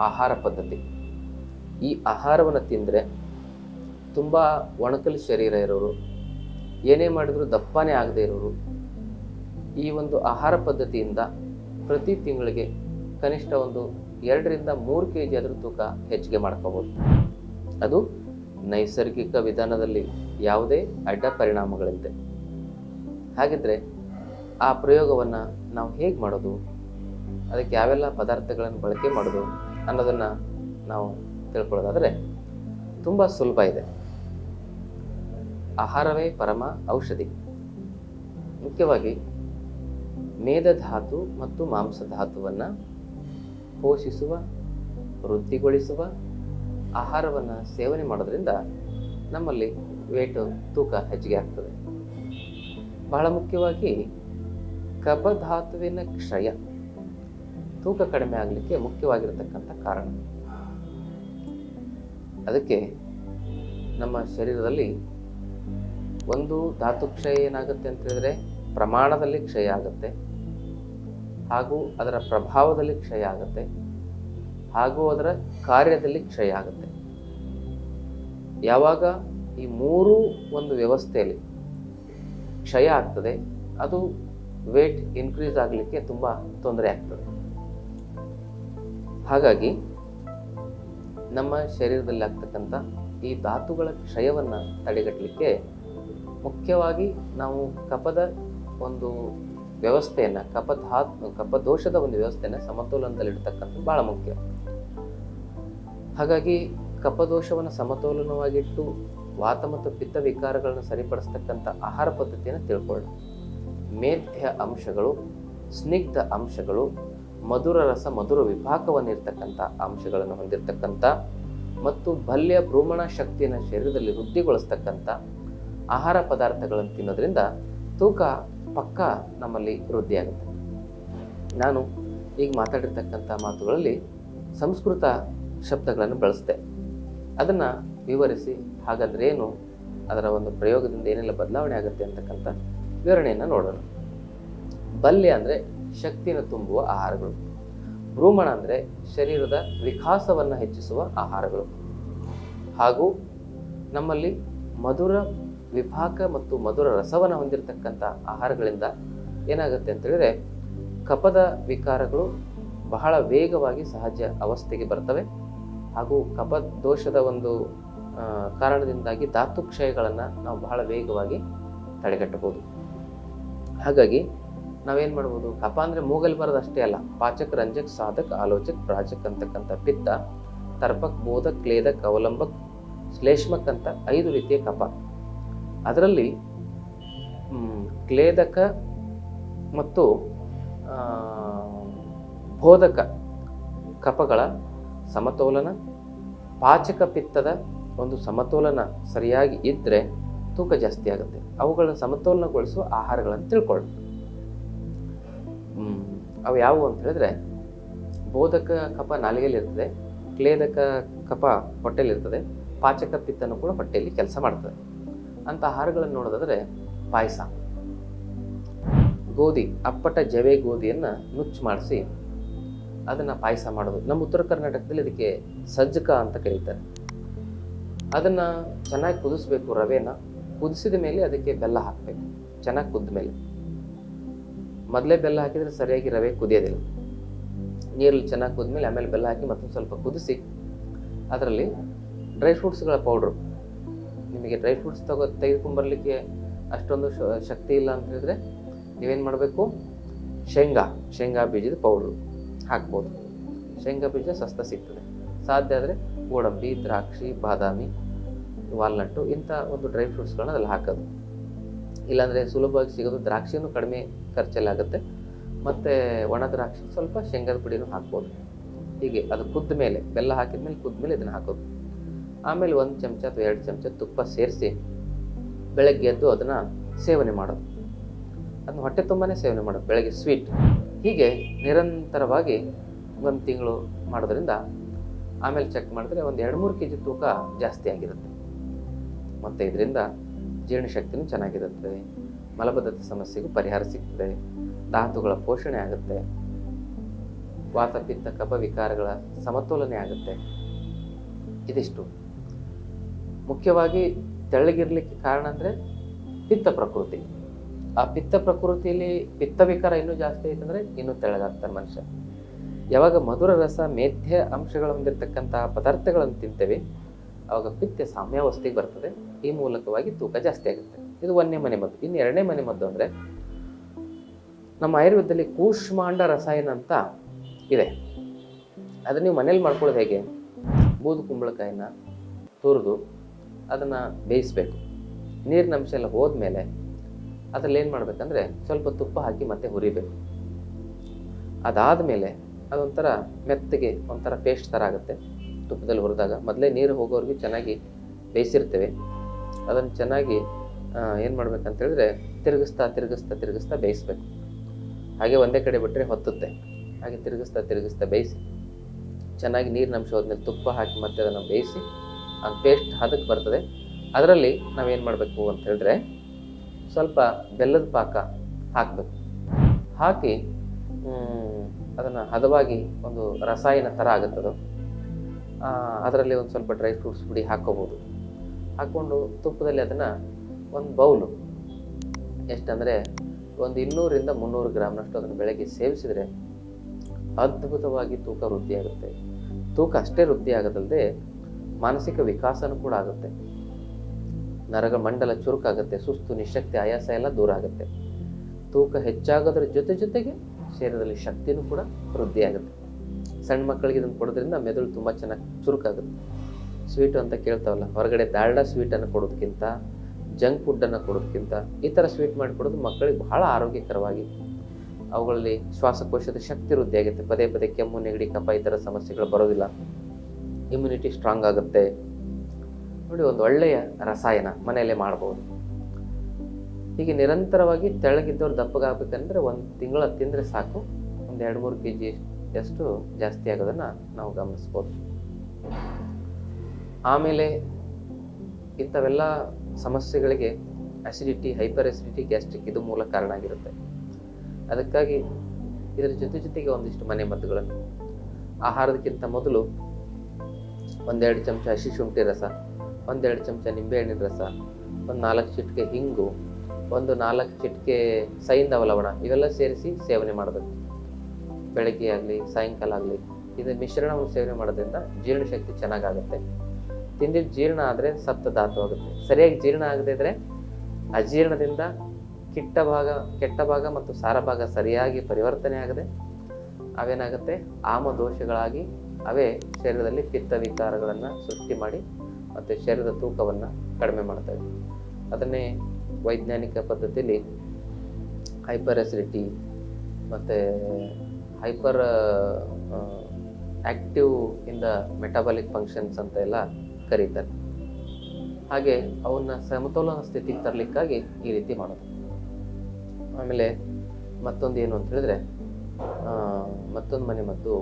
ಆಹಾರ ಪದ್ಧತಿ. ಈ ಆಹಾರವನ್ನು ತಿಂದರೆ ತುಂಬ ಒಣಕಲು ಶರೀರ ಇರೋರು, ಏನೇ ಮಾಡಿದರೂ ದಪ್ಪನೇ ಆಗದೇ ಇರೋರು, ಈ ಒಂದು ಆಹಾರ ಪದ್ಧತಿಯಿಂದ ಪ್ರತಿ ತಿಂಗಳಿಗೆ ಕನಿಷ್ಠ ಒಂದು ಎರಡರಿಂದ ಮೂರು ಕೆ ಜಿ ಆದರೂ ತೂಕ ಹೆಚ್ಚಿಗೆ ಮಾಡ್ಕೋಬೋದು. ಅದು ನೈಸರ್ಗಿಕ ವಿಧಾನದಲ್ಲಿ ಯಾವುದೇ ಅಡ್ಡ ಪರಿಣಾಮಗಳಿಲ್ಲದೆ. ಹಾಗಿದ್ರೆ ಆ ಪ್ರಯೋಗವನ್ನು ನಾವು ಹೇಗೆ ಮಾಡೋದು? ಅದಕ್ಕೆ ಯಾವೆಲ್ಲ ಪದಾರ್ಥಗಳನ್ನು ಬಳಕೆ ಮಾಡೋದು? ಅನ್ನೋದನ್ನು ನಾವು ತಿಳ್ಕೊಳ್ಳೋದಾದರೆ ತುಂಬ ಸುಲಭ ಇದೆ. ಆಹಾರವೇ ಪರಮ ಔಷಧಿ. ಮುಖ್ಯವಾಗಿ ಮೇಧಧಾತು ಮತ್ತು ಮಾಂಸಧಾತುವನ್ನು ಪೋಷಿಸುವ, ವೃದ್ಧಿಗೊಳಿಸುವ ಆಹಾರವನ್ನು ಸೇವನೆ ಮಾಡೋದ್ರಿಂದ ನಮ್ಮಲ್ಲಿ ವೇಟು ತೂಕ ಹೆಚ್ಚಿಗೆ ಆಗ್ತದೆ. ಬಹಳ ಮುಖ್ಯವಾಗಿ ಕಬಧಾತುವಿನ ಕ್ಷಯ ತೂಕ ಕಡಿಮೆ ಆಗಲಿಕ್ಕೆ ಮುಖ್ಯವಾಗಿರತಕ್ಕಂಥ ಕಾರಣ. ಅದಕ್ಕೆ ನಮ್ಮ ಶರೀರದಲ್ಲಿ ಒಂದು ಧಾತು ಕ್ಷಯ ಏನಾಗುತ್ತೆ ಅಂತ ಹೇಳಿದ್ರೆ ಪ್ರಮಾಣದಲ್ಲಿ ಕ್ಷಯ ಆಗುತ್ತೆ, ಹಾಗೂ ಅದರ ಪ್ರಭಾವದಲ್ಲಿ ಕ್ಷಯ ಆಗುತ್ತೆ, ಹಾಗೂ ಅದರ ಕಾರ್ಯದಲ್ಲಿ ಕ್ಷಯ ಆಗುತ್ತೆ. ಯಾವಾಗ ಈ ಮೂರು ಒಂದು ವ್ಯವಸ್ಥೆಯಲ್ಲಿ ಕ್ಷಯ ಆಗ್ತದೆ, ಅದು ವೇಟ್ ಇನ್ಕ್ರೀಸ್ ಆಗಲಿಕ್ಕೆ ತುಂಬ ತೊಂದರೆ ಆಗ್ತದೆ. ಹಾಗಾಗಿ ನಮ್ಮ ಶರೀರದಲ್ಲಿ ಆಗ್ತಕ್ಕಂಥ ಈ ಧಾತುಗಳ ಕ್ಷಯವನ್ನು ತಡೆಗಟ್ಟಲಿಕ್ಕೆ ಮುಖ್ಯವಾಗಿ ನಾವು ಕಪದ ಒಂದು ವ್ಯವಸ್ಥೆಯನ್ನು ಕಪಧಾತ್ ಕಪದೋಷದ ಒಂದು ವ್ಯವಸ್ಥೆಯನ್ನು ಸಮತೋಲನದಲ್ಲಿಡ್ತಕ್ಕಂಥದ್ದು ಭಾಳ ಮುಖ್ಯ. ಹಾಗಾಗಿ ಕಪದೋಷವನ್ನು ಸಮತೋಲನವಾಗಿಟ್ಟು ವಾತ ಮತ್ತು ಪಿತ್ತ ವಿಕಾರಗಳನ್ನು ಸರಿಪಡಿಸ್ತಕ್ಕಂಥ ಆಹಾರ ಪದ್ಧತಿಯನ್ನು ತಿಳ್ಕೊಳ್ಳೋಣ. ಮೇಧ್ಯ ಅಂಶಗಳು, ಸ್ನಿಗ್ಧ ಅಂಶಗಳು ಮಧುರ ರಸ ಮಧುರ ವಿಭಾಗವನ್ನಿರ್ತಕ್ಕಂಥ ಅಂಶಗಳನ್ನು ಹೊಂದಿರತಕ್ಕಂಥ ಮತ್ತು ಬಲ್ಯ ಭ್ರೂಮಣ ಶಕ್ತಿಯನ್ನು ಶರೀರದಲ್ಲಿ ವೃದ್ಧಿಗೊಳಿಸ್ತಕ್ಕಂಥ ಆಹಾರ ಪದಾರ್ಥಗಳನ್ನು ತಿನ್ನೋದ್ರಿಂದ ತೂಕ, ಪಕ್ಕ ನಮ್ಮಲ್ಲಿ ವೃದ್ಧಿಯಾಗುತ್ತೆ ನಾನು ಈಗ ಮಾತಾಡಿರ್ತಕ್ಕಂಥ ಮಾತುಗಳಲ್ಲಿ ಸಂಸ್ಕೃತ ಶಬ್ದಗಳನ್ನು ಬಳಸಿದೆ. ಅದನ್ನು ವಿವರಿಸಿ ಹಾಗಾದ್ರೆ ಏನು? ಅದರ ಒಂದು ಪ್ರಯೋಗದಿಂದ ಏನೆಲ್ಲ ಬದಲಾವಣೆ ಆಗುತ್ತೆ ಅಂತಕ್ಕಂಥ ವಿವರಣೆಯನ್ನು ನೋಡೋಣ. ಬಲ್ಯ ಅಂದರೆ ಶಕ್ತಿಯನ್ನು ತುಂಬುವ ಆಹಾರಗಳು. ಭ್ರೂಮಣ ಅಂದರೆ ಶರೀರದ ವಿಕಾಸವನ್ನು ಹೆಚ್ಚಿಸುವ ಆಹಾರಗಳು. ಹಾಗೂ ನಮ್ಮಲ್ಲಿ ಮಧುರ ವಿಭಾಗ ಮತ್ತು ಮಧುರ ರಸವನ್ನು ಹೊಂದಿರತಕ್ಕಂಥ ಆಹಾರಗಳಿಂದ ಏನಾಗುತ್ತೆ ಅಂತ ಕಫದ ವಿಕಾರಗಳು ಬಹಳ ವೇಗವಾಗಿ ಸಹಜ ಅವಸ್ಥೆಗೆ ಬರ್ತವೆ. ಹಾಗೂ ಕಪ ದೋಷದ ಒಂದು ಕಾರಣದಿಂದಾಗಿ ಧಾತು ಕ್ಷಯಗಳನ್ನು ನಾವು ಬಹಳ ವೇಗವಾಗಿ ತಡೆಗಟ್ಟಬಹುದು. ಹಾಗಾಗಿ ನಾವೇನು ಮಾಡ್ಬೋದು? ಕಪ ಅಂದರೆ ಮೂಗಲ್ ಬರೋದು ಅಷ್ಟೇ ಅಲ್ಲ ಪಾಚಕ್ ರಂಜಕ್ ಸಾಧಕ್ ಆಲೋಚಕ್ ಪ್ರಾಚಕ್ ಅಂತಕ್ಕಂಥ ಪಿತ್ತ ತರ್ಪಕ್ ಬೋಧಕ್ ಕ್ಲೇದಕ್ ಅವಲಂಬಕ್ ಶ್ಲೇಷ್ಮಕ್ ಅಂತ ಐದು ರೀತಿಯ ಕಪ. ಅದರಲ್ಲಿ ಕ್ಲೇದಕ ಮತ್ತು ಬೋಧಕ ಕಪಗಳ ಸಮತೋಲನ ಪಾಚಕ ಪಿತ್ತದ ಒಂದು ಸಮತೋಲನ ಸರಿಯಾಗಿ ಇದ್ದರೆ ತೂಕ ಜಾಸ್ತಿ ಆಗುತ್ತೆ. ಅವುಗಳನ್ನ ಸಮತೋಲನಗೊಳಿಸುವ ಆಹಾರಗಳನ್ನು ತಿಳ್ಕೊಳ್ಳಿ ಹ್ಮ್, ಅವು ಯಾವುವು ಅಂತ ಹೇಳಿದ್ರೆ ಬೋಧಕ ನಾಲಿಗೆಯಲ್ಲಿ ನಾಲಿಗೆಯಲ್ಲಿರ್ತದೆ, ಕ್ಲೇದಕ ಕಪ ಹೊಟ್ಟೆಲಿರ್ತದೆ ಪಾಚಕ ಪಿತ್ತನು ಕೂಡ ಹೊಟ್ಟೆಯಲ್ಲಿ ಕೆಲಸ ಮಾಡ್ತದೆ. ಅಂತ ಆಹಾರಗಳನ್ನು ನೋಡೋದಾದ್ರೆ ಪಾಯಸ. ಗೋಧಿ, ಅಪ್ಪಟ ಜವೆ ಗೋಧಿಯನ್ನು ನುಚ್ಚು ಮಾಡಿಸಿ ಅದನ್ನು ಪಾಯಸ ಮಾಡೋದು. ನಮ್ಮ ಉತ್ತರ ಕರ್ನಾಟಕದಲ್ಲಿ ಅದಕ್ಕೆ ಸಜ್ಜಕ ಅಂತ ಕರೀತಾರೆ. ಅದನ್ನು ಚೆನ್ನಾಗಿ ಕುದಿಸ್ಬೇಕು ರವೆನ. ಕುದಿಸಿದ ಮೇಲೆ ಅದಕ್ಕೆ ಬೆಲ್ಲ ಹಾಕಬೇಕು. ಚೆನ್ನಾಗಿ ಕುದ್ದ ಮೇಲೆ. ಮೊದಲೇ ಬೆಲ್ಲ ಹಾಕಿದರೆ ಸರಿಯಾಗಿ ರವೆ ಕುದಿಯೋದಿಲ್ಲ. ನೀರಲ್ಲಿ ಚೆನ್ನಾಗಿ ಕುದ್ಮೇಲೆ ಆಮೇಲೆ ಬೆಲ್ಲ ಹಾಕಿ ಮತ್ತೊಂದು ಸ್ವಲ್ಪ ಕುದಿಸಿ, ಅದರಲ್ಲಿ ಡ್ರೈ ಫ್ರೂಟ್ಸ್ಗಳ ಪೌಡ್ರು ನಿಮಗೆ ಡ್ರೈ ಫ್ರೂಟ್ಸ್ ತಗೋ ತೆಗೆದುಕೊಂಬರ್ಲಿಕ್ಕೆ ಅಷ್ಟೊಂದು ಶಕ್ತಿ ಇಲ್ಲ ಅಂತ ಹೇಳಿದ್ರೆ ನೀವೇನು ಮಾಡಬೇಕು? ಶೇಂಗಾ ಶೇಂಗಾ ಬೀಜದ ಪೌಡ್ರು ಹಾಕ್ಬೋದು. ಶೇಂಗಾ ಬೀಜ ಸಸ್ತ ಸಿಗ್ತದೆ. ಸಾಧ್ಯ ಆದರೆ ಗೋಡಂಬಿ, ದ್ರಾಕ್ಷಿ, ಬಾದಾಮಿ, ವಾಲ್ನಟ್ಟು ಇಂಥ ಒಂದು ಡ್ರೈ ಫ್ರೂಟ್ಸ್ಗಳನ್ನ ಅದ್ರಲ್ಲಿ ಹಾಕೋದು. ಇಲ್ಲಾಂದರೆ ಸುಲಭವಾಗಿ ಸಿಗೋದು ದ್ರಾಕ್ಷಿಯನ್ನು ಕಡಿಮೆ ಖರ್ಚಲ್ಲಿ ಆಗುತ್ತೆ ಮತ್ತು ಒಣ ದ್ರಾಕ್ಷಿ ಸ್ವಲ್ಪ ಶೇಂಗಾದ ಪುಡಿನೂ ಹಾಕ್ಬೋದು. ಹೀಗೆ ಅದು ಕುದ್ದ ಮೇಲೆ, ಬೆಲ್ಲ ಹಾಕಿದ ಮೇಲೆ ಕುದ್ದ ಮೇಲೆ ಇದನ್ನು ಹಾಕೋದು. ಆಮೇಲೆ ಒಂದು ಚಮಚ ಅಥವಾ ಎರಡು ಚಮಚ ತುಪ್ಪ ಸೇರಿಸಿ ಬೆಳಗ್ಗೆ ಎದ್ದು ಅದನ್ನು ಸೇವನೆ ಮಾಡೋದು. ಅದನ್ನ ಹೊಟ್ಟೆ ತುಂಬಾ ಸೇವನೆ ಮಾಡೋದು, ಬೆಳಗ್ಗೆ ಸ್ವೀಟ್. ಹೀಗೆ ನಿರಂತರವಾಗಿ ಒಂದು ತಿಂಗಳು ಮಾಡೋದ್ರಿಂದ ಆಮೇಲೆ ಚೆಕ್ ಮಾಡಿದ್ರೆ ಒಂದು ಎರಡು ಮೂರು ಕೆ ಜಿ ತೂಕ ಜಾಸ್ತಿ ಆಗಿರುತ್ತೆ. ಮತ್ತು ಇದರಿಂದ ಜೀರ್ಣಶಕ್ತಿನೂ ಚೆನ್ನಾಗಿರುತ್ತೆ. ಮಲಬದ್ಧತೆ ಸಮಸ್ಯೆಗೂ ಪರಿಹಾರ ಸಿಗ್ತದೆ. ಧಾತುಗಳ ಪೋಷಣೆ ಆಗುತ್ತೆ. ವಾತ ಪಿತ್ತ ಕಫ ವಿಕಾರಗಳ ಸಮತೋಲನೆ ಆಗುತ್ತೆ. ಇದಿಷ್ಟು. ಮುಖ್ಯವಾಗಿ ತೆಳ್ಳಗಿರ್ಲಿಕ್ಕೆ ಕಾರಣ ಅಂದರೆ ಪಿತ್ತ ಪ್ರಕೃತಿ. ಆ ಪಿತ್ತ ಪ್ರಕೃತಿಯಲ್ಲಿ ಪಿತ್ತ ವಿಕಾರ ಇನ್ನೂ ಜಾಸ್ತಿ ಆಯ್ತಂದ್ರೆ ಇನ್ನೂ ತೆಳ್ಳಗಾಗ್ತಾನೆ ಮನುಷ್ಯ. ಯಾವಾಗ ಮಧುರ ರಸ ಮೇಧ್ಯ ಅಂಶಗಳು ಹೊಂದಿರತಕ್ಕಂತಹ ಪದಾರ್ಥಗಳನ್ನು ತಿಂತೇವೆ ಆವಾಗ ಪಿತ್ತ ಸಾಮ್ಯಾವಸ್ಥೆಗೆ ಬರ್ತದೆ. ಈ ಮೂಲಕವಾಗಿ ತೂಕ ಜಾಸ್ತಿ ಆಗುತ್ತೆ. ಇದು ಒಂದನೇ ಮನೆ ಮದ್ದು. ಇನ್ನು ಎರಡನೇ ಮನೆ ಮದ್ದು ಅಂದರೆ ನಮ್ಮ ಆಯುರ್ವೇದದಲ್ಲಿ ಕೂಷ್ಮಾಂಡ ರಸಾಯನ ಅಂತ ಇದೆ. ಅದನ್ನು ನೀವು ಮನೇಲಿ ಮಾಡ್ಕೊಳ್ಳೋದು ಹೇಗೆ? ಬೂದು ಕುಂಬಳಕಾಯಿನ ತುರಿದು ಅದನ್ನು ಬೇಯಿಸ್ಬೇಕು. ನೀರಿನ ಅಂಶ ಎಲ್ಲ ಹೋದ್ಮೇಲೆ ಅದ್ರಲ್ಲಿ ಏನು ಮಾಡಬೇಕಂದ್ರೆ ಸ್ವಲ್ಪ ತುಪ್ಪ ಹಾಕಿ ಮತ್ತೆ ಹುರಿಬೇಕು. ಅದಾದ ಮೇಲೆ ಅದೊಂಥರ ಮೆತ್ತಗೆ ಒಂಥರ ಪೇಸ್ಟ್ ಥರ ಆಗುತ್ತೆ. ತುಪ್ಪದಲ್ಲಿ ಹುರಿದಾಗ ಮೊದಲೇ ನೀರು ಹೋಗೋವರೆಗೂ ಚೆನ್ನಾಗಿ ಬೇಯಿಸಿರ್ತೇವೆ. ಅದನ್ನು ಚೆನ್ನಾಗಿ ಏನು ಮಾಡ್ಬೇಕಂತ ಹೇಳಿದ್ರೆ ತಿರುಗಿಸ್ತಾ ತಿರುಗಿಸ್ತಾ ತಿರುಗಿಸ್ತಾ ಬೇಯಿಸ್ಬೇಕು. ಹಾಗೆ ಒಂದೇ ಕಡೆ ಬಿಟ್ಟರೆ ಹೊತ್ತುತ್ತೆ. ಹಾಗೆ ತಿರುಗಿಸ್ತಾ ತಿರುಗಿಸ್ತಾ ಬೇಯಿಸಿ, ಚೆನ್ನಾಗಿ ನೀರಿನ ಅಂಶ ಹೋದ್ಮೇಲೆ ತುಪ್ಪ ಹಾಕಿ ಮತ್ತೆ ಅದನ್ನು ಬೇಯಿಸಿ ಆ ಪೇಸ್ಟ್ ಹದಕ್ಕೆ ಬರ್ತದೆ. ಅದರಲ್ಲಿ ನಾವೇನು ಮಾಡಬೇಕು ಅಂತ ಹೇಳಿದ್ರೆ ಸ್ವಲ್ಪ ಬೆಲ್ಲದ ಪಾಕ ಹಾಕಬೇಕು. ಹಾಕಿ ಅದನ್ನು ಹದವಾಗಿ ಒಂದು ರಸಾಯನ ಥರ ಆಗುತ್ತದು ಅದರಲ್ಲಿ ಒಂದು ಸ್ವಲ್ಪ ಡ್ರೈ ಫ್ರೂಟ್ಸ್ ಪುಡಿ ಹಾಕ್ಕೋಬೋದು ಹಾಕ್ಕೊಂಡು ತುಪ್ಪದಲ್ಲಿ ಅದನ್ನು ಒಂದು ಬೌಲು. ಎಷ್ಟಂದರೆ ಒಂದು ಇನ್ನೂರಿಂದ ಮುನ್ನೂರು ಗ್ರಾಮ್ನಷ್ಟು ಅದನ್ನು ಬೆಳಗ್ಗೆ ಸೇವಿಸಿದರೆ ಅದ್ಭುತವಾಗಿ ತೂಕ ವೃದ್ಧಿಯಾಗುತ್ತೆ ತೂಕ ಅಷ್ಟೇ ವೃದ್ಧಿ ಆಗೋದಲ್ಲದೆ ಮಾನಸಿಕ ವಿಕಾಸನೂ ಕೂಡ ಆಗುತ್ತೆ. ನರಗ ಮಂಡಲ ಚುರುಕಾಗುತ್ತೆ, ಸುಸ್ತು, ನಿಶಕ್ತಿ, ಆಯಾಸ ಎಲ್ಲ ದೂರ ಆಗುತ್ತೆ. ತೂಕ ಹೆಚ್ಚಾಗೋದ್ರ ಜೊತೆ ಜೊತೆಗೆ ಶರೀರದಲ್ಲಿ ಶಕ್ತಿನೂ ಕೂಡ ವೃದ್ಧಿ ಆಗುತ್ತೆ. ಸಣ್ಣ ಮಕ್ಕಳಿಗೆ ಇದನ್ನು ಕೊಡೋದ್ರಿಂದ ಮೆದುಳು ತುಂಬ ಚೆನ್ನಾಗಿ ಚುರುಕಾಗುತ್ತೆ. ಸ್ವೀಟು ಅಂತ ಕೇಳ್ತಾವಲ್ಲ, ಹೊರಗಡೆ ದಾಲ್ಡಾ ಸ್ವೀಟನ್ನು ಕೊಡೋದಕ್ಕಿಂತ ಜಂಕ್ ಫುಡ್ಡನ್ನು ಕೊಡೋದಕ್ಕಿಂತ ಈ ಥರ ಸ್ವೀಟ್ ಮಾಡಿ ಕೊಡೋದು ಮಕ್ಕಳಿಗೆ ಬಹಳ ಆರೋಗ್ಯಕರವಾಗಿ ಅವುಗಳಲ್ಲಿ ಶ್ವಾಸಕೋಶದ ಶಕ್ತಿ ವೃದ್ಧಿ ಆಗುತ್ತೆ. ಪದೇ ಪದೇ ಕೆಮ್ಮು, ನೆಗಡಿ, ಕಫ ಈ ಥರ ಸಮಸ್ಯೆಗಳು ಬರೋದಿಲ್ಲ. ಇಮ್ಯುನಿಟಿ ಸ್ಟ್ರಾಂಗ್ ಆಗುತ್ತೆ. ನೋಡಿ, ಒಂದು ಒಳ್ಳೆಯ ರಸಾಯನ ಮನೆಯಲ್ಲೇ ಮಾಡ್ಬೋದು. ಹೀಗೆ ನಿರಂತರವಾಗಿ ತೆಳಗಿದ್ದವ್ರು ದಪ್ಪಗಾಗಬೇಕಂದ್ರೆ ಒಂದು ತಿಂಗಳ ತಿಂದರೆ ಸಾಕು. ಒಂದು ಎರಡು ಮೂರು ಕೆ ಜಿ ಅಷ್ಟು ಜಾಸ್ತಿ ಆಗೋದನ್ನು ನಾವು ಗಮನಿಸ್ಬೋದು. ಆಮೇಲೆ ಇಂಥವೆಲ್ಲ ಸಮಸ್ಯೆಗಳಿಗೆ ಅಸಿಡಿಟಿ ಹೈಪರ್ ಅಸಿಡಿಟಿ ಗ್ಯಾಸ್ಟ್ರಿಕ್ ಇದು ಮೂಲ ಕಾರಣ ಆಗಿರುತ್ತೆ. ಅದಕ್ಕಾಗಿ ಇದರ ಜೊತೆ ಜೊತೆಗೆ ಒಂದಿಷ್ಟು ಮನೆ ಮದ್ದುಗಳನ್ನು. ಆಹಾರದಕ್ಕಿಂತ ಮೊದಲು ಒಂದೆರಡು ಚಮಚ ಹಸಿ ಶುಂಠಿ ರಸ, ಒಂದೆರಡು ಚಮಚ ನಿಂಬೆಹಣ್ಣಿನ ರಸ, ಒಂದು ನಾಲ್ಕು ಚಿಟಿಕೆ ಹಿಂಗು, ಒಂದು ನಾಲ್ಕು ಚಿಟಿಕೆ ಸೈಂಧವ ಲವಣ ಇವೆಲ್ಲ ಸೇರಿಸಿ ಸೇವನೆ ಮಾಡಬೇಕು. ಬೆಳಗ್ಗೆ ಆಗಲಿ, ಸಾಯಂಕಾಲ ಆಗಲಿ, ಇದು ಮಿಶ್ರಣವನ್ನು ಸೇವನೆ ಮಾಡೋದ್ರಿಂದ ಜೀರ್ಣಶಕ್ತಿ ಚೆನ್ನಾಗಾಗುತ್ತೆ. ತಿಂದಿದ್ದು ಜೀರ್ಣ ಆದರೆ ಸಪ್ತ ಧಾತು ಆಗುತ್ತೆ. ಸರಿಯಾಗಿ ಜೀರ್ಣ ಆಗದೇ ಇದ್ರೆ ಅಜೀರ್ಣದಿಂದ ಕಿಟ್ಟ ಭಾಗ, ಕೆಟ್ಟ ಭಾಗ ಮತ್ತು ಸಾರ ಭಾಗ ಸರಿಯಾಗಿ ಪರಿವರ್ತನೆ ಆಗದೆ ಅವೇನಾಗುತ್ತೆ? ಆಮ ದೋಷಗಳಾಗಿ ಅವೇ ಶರೀರದಲ್ಲಿ ಪಿತ್ತ ವಿಕಾರಗಳನ್ನು ಸೃಷ್ಟಿ ಮಾಡಿ ಮತ್ತು ಶರೀರದ ತೂಕವನ್ನು ಕಡಿಮೆ ಮಾಡ್ತವೆ ಅದನ್ನೇ ವೈಜ್ಞಾನಿಕ ಪದ್ಧತಿಯಲ್ಲಿ ಹೈಪರ್ ಅಸಿಡಿಟಿ ಮತ್ತು ಹೈಪರ್ ಆ್ಯಕ್ಟಿವ್ ಇಂದ ಮೆಟಾಬಾಲಿಕ್ ಫಂಕ್ಷನ್ಸ್ ಅಂತ ಎಲ್ಲ ಕರೀತಾರೆ ಹಾಗೆ ಅವನ್ನ ಸಮತೋಲನ ಸ್ಥಿತಿಗೆ ತರಲಿಕ್ಕಾಗಿ ಈ ರೀತಿ ಮಾಡೋದು. ಆಮೇಲೆ ಮತ್ತೊಂದು ಏನು ಅಂತ ಹೇಳಿದ್ರೆ ಮತ್ತೊಂದು ಮನೆ ಮದ್ದು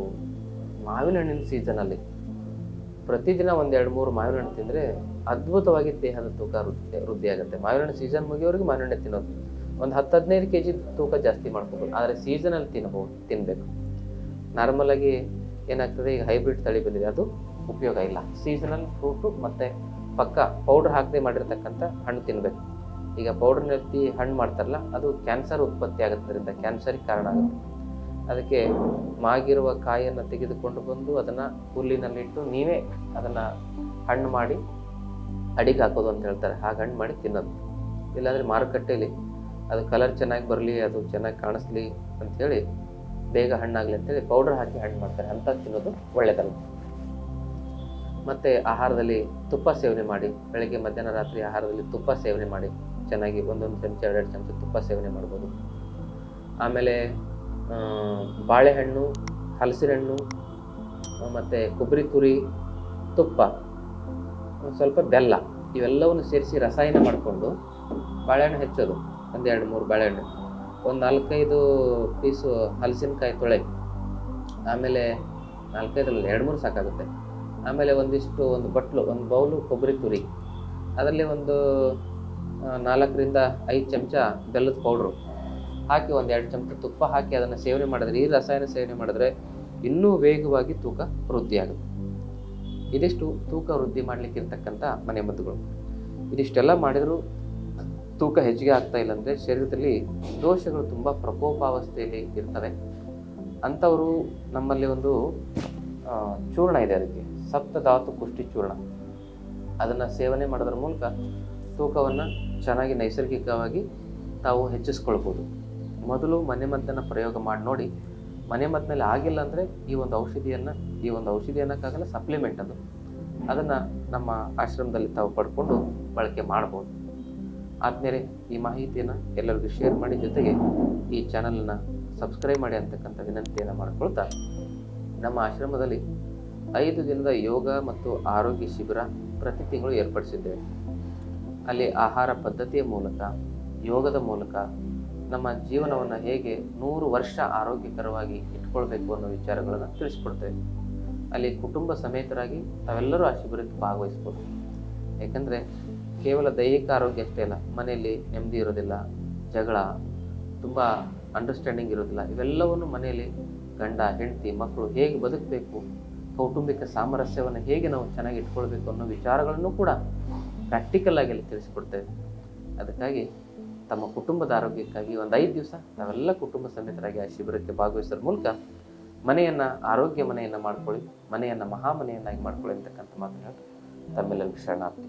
ಮಾವಿನ ಹಣ್ಣಿನ ಸೀಸನಲ್ಲಿ ಪ್ರತಿದಿನ ಒಂದೆರಡು ಮೂರು ಮಾವಿನ ಹಣ್ಣು ತಿಂದರೆ ಅದ್ಭುತವಾಗಿ ದೇಹದ ತೂಕ ವೃದ್ಧಿ ವೃದ್ಧಿ ಆಗುತ್ತೆ. ಮಾವಿನ ಹಣ್ಣು ಸೀಸನ್ ಮುಗಿಯೋರಿಗೆ ಮಾವಿನ ಹಣ್ಣು ತಿನ್ನೋದು. ಒಂದು ಹತ್ತು ಹದಿನೈದು ಕೆ ಜಿ ತೂಕ ಜಾಸ್ತಿ ಮಾಡ್ಕೋಬೋದು ಆದರೆ ಸೀಸನಲ್ಲಿ ತಿನ್ನಬಹುದು ತಿನ್ನಬೇಕು ನಾರ್ಮಲಾಗಿ ಏನಾಗ್ತದೆ, ಈಗ ಹೈಬ್ರಿಡ್ ತಳಿ ಬಂದಿದೆ. ಅದು ಉಪಯೋಗ ಇಲ್ಲ. ಸೀಸನಲ್ ಫ್ರೂಟು ಮತ್ತು ಪಕ್ಕ ಪೌಡ್ರ್ ಹಾಕದೆ ಮಾಡಿರ್ತಕ್ಕಂಥ ಹಣ್ಣು ತಿನ್ನಬೇಕು ಈಗ ಪೌಡ್ರ್ನಲ್ಲಿ ಹಣ್ಣು ಮಾಡ್ತಾರಲ್ಲ, ಅದು ಕ್ಯಾನ್ಸರ್ ಉತ್ಪತ್ತಿ ಆಗೋದ್ರಿಂದ ಕ್ಯಾನ್ಸರಿಗೆ ಕಾರಣ ಆಗುತ್ತೆ. ಅದಕ್ಕೆ ಮಾಗಿರುವ ಕಾಯಿಯನ್ನು ತೆಗೆದುಕೊಂಡು ಬಂದು ಅದನ್ನು ಹುಲ್ಲಿನಲ್ಲಿಟ್ಟು ನೀವೇ ಅದನ್ನು ಹಣ್ಣು ಮಾಡಿ ಅಡಿಗೆ ಹಾಕೋದು ಅಂತ ಹೇಳ್ತಾರೆ. ಹಾಗೆ ಹಣ್ಣು ಮಾಡಿ ತಿನ್ನೋದು. ಇಲ್ಲಾಂದರೆ ಮಾರುಕಟ್ಟೆಯಲ್ಲಿ ಅದು ಕಲರ್ ಚೆನ್ನಾಗಿ ಬರಲಿ, ಅದು ಚೆನ್ನಾಗಿ ಕಾಣಿಸ್ಲಿ ಅಂಥೇಳಿ ಬೇಗ ಹಣ್ಣಾಗಲಿ ಅಂತೇಳಿ ಪೌಡ್ರ್ ಹಾಕಿ ಹಣ್ಣು ಮಾಡ್ತಾರೆ. ಅಂತ ತಿನ್ನೋದು ಒಳ್ಳೆಯದಲ್ಲ ಮತ್ತು ಆಹಾರದಲ್ಲಿ ತುಪ್ಪ ಸೇವನೆ ಮಾಡಿ, ಬೆಳಗ್ಗೆ, ಮಧ್ಯಾಹ್ನ, ರಾತ್ರಿ ಆಹಾರದಲ್ಲಿ ತುಪ್ಪ ಸೇವನೆ ಮಾಡಿ, ಚೆನ್ನಾಗಿ ಒಂದೊಂದು ಚಮಚ, ಎರಡೆರಡು ಚಮಚ ತುಪ್ಪ ಸೇವನೆ ಮಾಡ್ಬೋದು. ಆಮೇಲೆ ಬಾಳೆಹಣ್ಣು ಹಲಸಿನ ಹಣ್ಣು ಮತ್ತು ಕೊಬ್ಬರಿ ತುರಿ, ತುಪ್ಪ ಸ್ವಲ್ಪ ಬೆಲ್ಲ, ಇವೆಲ್ಲವನ್ನು ಸೇರಿಸಿ ರಸಾಯನ ಮಾಡಿಕೊಂಡು ಬಾಳೆಹಣ್ಣು ಹೆಚ್ಚೋದು. ಒಂದು ಎರಡು ಮೂರು ಬಾಳೆಹಣ್ಣು, ಒಂದು ನಾಲ್ಕೈದು ಪೀಸು ಹಲಸಿನಕಾಯಿ ತೊಳೆ, ಆಮೇಲೆ ನಾಲ್ಕೈದರಲ್ಲಿ ಎರಡು ಮೂರು ಸಾಕಾಗುತ್ತೆ. ಆಮೇಲೆ ಒಂದಿಷ್ಟು ಒಂದು ಬಟ್ಲು, ಒಂದು ಬೌಲು ಕೊಬ್ಬರಿ ತುರಿ. ಅದರಲ್ಲಿ ಒಂದು ನಾಲ್ಕರಿಂದ ಐದು ಚಮಚ ಬೆಲ್ಲದ ಪೌಡ್ರು. ಹಾಕಿ ಒಂದು ಎರಡು ಚಮಚ ತುಪ್ಪ ಹಾಕಿ ಅದನ್ನು ಸೇವನೆ ಮಾಡಿದ್ರೆ, ಈ ರಸಾಯನ ಸೇವನೆ ಮಾಡಿದ್ರೆ ಇನ್ನೂ ವೇಗವಾಗಿ ತೂಕ ವೃದ್ಧಿಯಾಗುತ್ತೆ ಇದಿಷ್ಟು ತೂಕ ವೃದ್ಧಿ ಮಾಡಲಿಕ್ಕೆ ಇರ್ತಕ್ಕಂಥ ಮನೆ ಮದ್ದುಗಳು. ಇದಿಷ್ಟೆಲ್ಲ ಮಾಡಿದರೂ ತೂಕ ಹೆಚ್ಚಿಗೆ ಆಗ್ತಾ ಇಲ್ಲ ಅಂದರೆ ಶರೀರದಲ್ಲಿ ದೋಷಗಳು ತುಂಬ ಪ್ರಕೋಪಾವಸ್ಥೆಯಲ್ಲಿ ಇರ್ತವೆ. ಅಂಥವರು ನಮ್ಮಲ್ಲಿ ಒಂದು ಚೂರ್ಣ ಇದೆ ಅದಕ್ಕೆ. ಸಪ್ತಧಾತು ಪುಷ್ಟಿಚೂರ್ಣ ಅದನ್ನು ಸೇವನೆ ಮಾಡೋದ್ರ ಮೂಲಕ ತೂಕವನ್ನು ಚೆನ್ನಾಗಿ ನೈಸರ್ಗಿಕವಾಗಿ ತಾವು ಹೆಚ್ಚಿಸ್ಕೊಳ್ಬೋದು. ಮೊದಲು ಮನೆಮದ್ದನ್ನು ಪ್ರಯೋಗ ಮಾಡಿ ನೋಡಿ ಮನೆಮದ್ದಿನಲ್ಲಿ ಆಗಿಲ್ಲ ಅಂದರೆ ಈ ಒಂದು ಔಷಧಿಯನ್ನು, ಈ ಒಂದು ಔಷಧಿ ಅನ್ನೋಕ್ಕಾಗಲ್ಲ ಸಪ್ಲಿಮೆಂಟ್ ಅದು. ಅದನ್ನು ನಮ್ಮ ಆಶ್ರಮದಲ್ಲಿ ತಾವು ಪಡ್ಕೊಂಡು ಬಳಕೆ ಮಾಡ್ಬೋದು. ಆದಮೇಲೆ ಈ ಮಾಹಿತಿಯನ್ನು ಎಲ್ಲರಿಗೂ ಶೇರ್ ಮಾಡಿ, ಜೊತೆಗೆ ಈ ಚಾನಲನ್ನು ಸಬ್ಸ್ಕ್ರೈಬ್ ಮಾಡಿ ಅಂತಕ್ಕಂಥ ವಿನಂತಿಯನ್ನು ಮಾಡಿಕೊಳ್ತಾ ನಮ್ಮ ಆಶ್ರಮದಲ್ಲಿ ಐದು ದಿನದ ಯೋಗ ಮತ್ತು ಆರೋಗ್ಯ ಶಿಬಿರ ಪ್ರತಿ ತಿಂಗಳು ಏರ್ಪಡಿಸಿದ್ದೇವೆ. ಅಲ್ಲಿ ಆಹಾರ ಪದ್ಧತಿಯ ಮೂಲಕ, ಯೋಗದ ಮೂಲಕ ನಮ್ಮ ಜೀವನವನ್ನು ಹೇಗೆ ನೂರು ವರ್ಷ ಆರೋಗ್ಯಕರವಾಗಿ ಇಟ್ಕೊಳ್ಬೇಕು ಅನ್ನೋ ವಿಚಾರಗಳನ್ನು ತಿಳಿಸ್ಕೊಡ್ತೇವೆ. ಅಲ್ಲಿ ಕುಟುಂಬ ಸಮೇತರಾಗಿ ತಾವೆಲ್ಲರೂ ಆ ಶಿಬಿರಕ್ಕೆ ಭಾಗವಹಿಸ್ಬೋದು. ಯಾಕಂದರೆ ಕೇವಲ ದೈಹಿಕ ಆರೋಗ್ಯ ಅಷ್ಟೇ ಅಲ್ಲ, ಮನೆಯಲ್ಲಿ ನೆಮ್ಮದಿ ಇರೋದಿಲ್ಲ, ಜಗಳ, ತುಂಬ ಅಂಡರ್ಸ್ಟ್ಯಾಂಡಿಂಗ್ ಇರೋದಿಲ್ಲ, ಇವೆಲ್ಲವನ್ನು ಮನೆಯಲ್ಲಿ ಗಂಡ, ಹೆಂಡತಿ, ಮಕ್ಕಳು ಹೇಗೆ ಬದುಕಬೇಕು ಕೌಟುಂಬಿಕ ಸಾಮರಸ್ಯವನ್ನು ಹೇಗೆ ನಾವು ಚೆನ್ನಾಗಿ ಇಟ್ಕೊಳ್ಬೇಕು ಅನ್ನೋ ವಿಚಾರಗಳನ್ನು ಕೂಡ ಪ್ರಾಕ್ಟಿಕಲ್ ಆಗಿ ಅಲ್ಲಿ ತಿಳಿಸ್ಕೊಡ್ತೇವೆ ಅದಕ್ಕಾಗಿ ತಮ್ಮ ಕುಟುಂಬದ ಆರೋಗ್ಯಕ್ಕಾಗಿ ಒಂದು ಐದು ದಿವಸ ನಾವೆಲ್ಲ ಕುಟುಂಬ ಸಮೇತರಾಗಿ ಆ ಶಿಬಿರಕ್ಕೆ ಭಾಗವಹಿಸೋದ್ರ ಮೂಲಕ ಮನೆಯನ್ನು, ಆರೋಗ್ಯ ಮನೆಯನ್ನು ಮಾಡ್ಕೊಳ್ಳಿ, ಮನೆಯನ್ನು ಮಹಾಮನೆಯನ್ನಾಗಿ ಮಾಡ್ಕೊಳ್ಳಿ ಅಂತಕ್ಕಂಥ ಮಾತನ್ನು ತಮ್ಮೆಲ್ಲರಿಗೂ ಶರಣಾರ್ಥಿ.